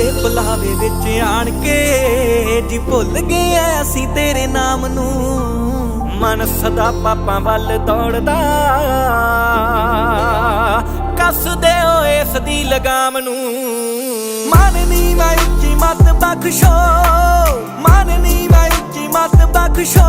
ਦੇ ਬੁਲਾਵੇ ਵਿੱਚ ਆਣ ਕੇ ਜੀ ਭੁੱਲ ਗਏ ਅਸੀਂ ਤੇਰੇ ਨਾਮ ਨੂੰ। ਮਨ ਸਦਾ ਪਾਪਾਂ ਵੱਲ ਦੌੜਦਾ। ਕੱਸਦੇ ਹੋ ਇਸ ਦੀ ਲਗਾਮ ਨੂੰ। ਮਨ ਨੀ ਮੈਂ ਉੱਚੀ ਮਤ ਬਖਸ਼ੋ। ਮਨ ਨੀ ਮੈਂ ਉੱਚੀ ਮਤ ਬਖਸ਼ੋ।